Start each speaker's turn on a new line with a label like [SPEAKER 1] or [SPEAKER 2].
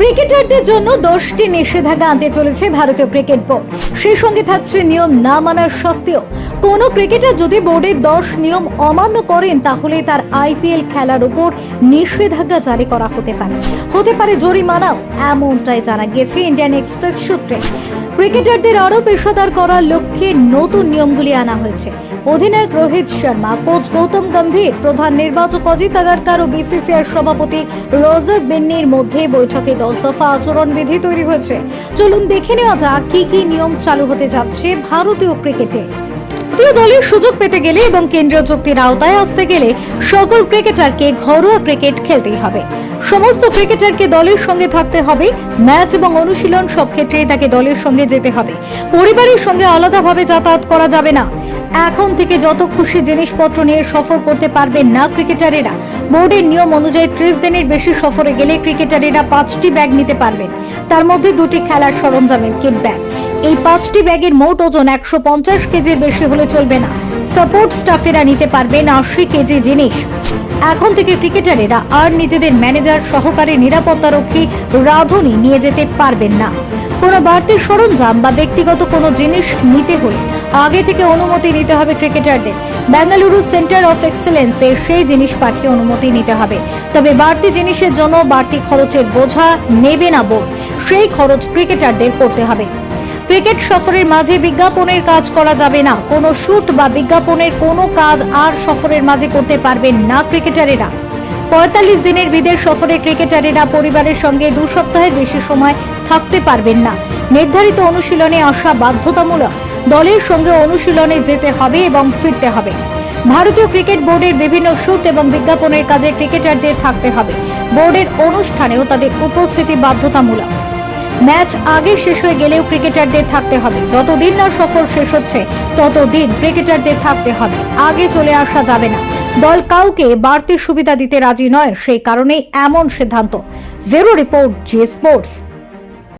[SPEAKER 1] ক্রিকেটারদের জন্য দশটি নিষেধাজ্ঞা আনতে চলেছে ভারতীয় ক্রিকেট বোর্ড। সেই সঙ্গে থাকছে নিয়ম না মানার শাস্তিও। কোনো ক্রিকেটার যদি বোর্ডের দশ নিয়ম অমান্য করেন, তাহলে তার আইপিএল খেলার উপর নিষেধাজ্ঞা জারি করা হতে পারে। হতে পারে জরিমানাও, এমনটাই জানা গেছে ইন্ডিয়ান এক্সপ্রেস সূত্রে। ক্রিকেটারদের আরও পেশাদার করার লক্ষ্যে নতুন নিয়মগুলি আনা হয়েছে। অধিনায়ক রোহিত শর্মা, কোচ গৌতম গম্ভীর, প্রধান নির্বাচক অজিত আগারকার ও বিসিসিআর সভাপতি রজার বেন্নির মধ্যে বৈঠকে দশ দফা আচরণবিধি তৈরি হয়েছে। চলুন দেখে নেওয়া যাক কি কি নিয়ম চালু হতে যাচ্ছে ভারতীয় ক্রিকেটে। জাতীয় দলের সুযোগ পেতে গেলে এবং কেন্দ্রীয় চুক্তির আওতায় আসতে গেলে সকল ক্রিকেটারকে ঘরোয়া ক্রিকেট খেলতেই হবে। সমস্ত ক্রিকেটারকে দলের সঙ্গে থাকতে হবে। ম্যাচ এবং অনুশীলন সব ক্ষেত্রেই তাকে দলের সঙ্গে যেতে হবে। পরিবারের সঙ্গে আলাদাভাবে যাতায়াত করা যাবে না। এখন থেকে যত খুশি জিনিসপত্র নিয়ে সফর করতে পারবেন না ক্রিকেটারেরা। বোর্ডের নিয়ম অনুযায়ী ত্রিশ দিনের বেশি সফরে গেলে ক্রিকেটারেরা পাঁচটি ব্যাগ নিতে পারবেন। তার মধ্যে দুটি খেলার সরঞ্জামের কিট ব্যাগ। এই পাঁচটি ব্যাগের মোট ওজন একশো পঞ্চাশ কেজির বেশি হলে চলবে না। সাপোর্ট স্টাফেরা নিতে পারবেন আশি কেজি জিনিস। এখন থেকে ক্রিকেটারেরা আর নিজেদের ম্যানেজার সহকারী নিরাপত্তারক্ষী রাঁধুনি নিয়ে যেতে পারবেন না। কোনো বাড়তি সরঞ্জাম বা ব্যক্তিগত কোনো জিনিস নিতে হলে আগে থেকে অনুমতি নিতে হবে ক্রিকেটারদের। বেঙ্গালুরু সেন্টার অফ এক্সেলেন্সে সেই জিনিস পাঠিয়ে অনুমতি নিতে হবে। তবে বাড়তি জিনিসের জন্য বাড়তি খরচের বোঝা নেবে না বোর্ড। সেই খরচ ক্রিকেটারদের করতে হবে। ক্রিকেট সফরের মাঝে বিজ্ঞাপনের কাজ করা যাবে না। কোনো শুট বা বিজ্ঞাপনের কোনো কাজ আর সফরের মাঝে করতে পারবেন না ক্রিকেটারেরা। পঁয়তাল্লিশ দিনের বিদেশ সফরে ক্রিকেটারেরা পরিবারের সঙ্গে দু সপ্তাহের বেশি সময় থাকতে পারবেন না। নির্ধারিত অনুশীলনে আসা বাধ্যতামূলক। দলের সঙ্গে অনুশীলনে যেতে হবে এবং ফিরতে হবে। ভারতীয় ক্রিকেট বোর্ডের বিভিন্ন শুট এবং বিজ্ঞাপনের কাজে ক্রিকেটারদের থাকতে হবে। বোর্ডের অনুষ্ঠানেও তাদের উপস্থিতি বাধ্যতামূলক। ম্যাচ আগে শেষ হয়ে গেলেও ক্রিকেটারদের থাকতে হবে। যতদিন না সফর শেষ হচ্ছে, ততদিন ক্রিকেটারদের থাকতে হবে। আগে চলে আসা যাবে না। দল কাউকে বাড়তি সুবিধা দিতে রাজি নয়, সেই কারণেই এমন সিদ্ধান্ত। Bureau report, Zee Sports.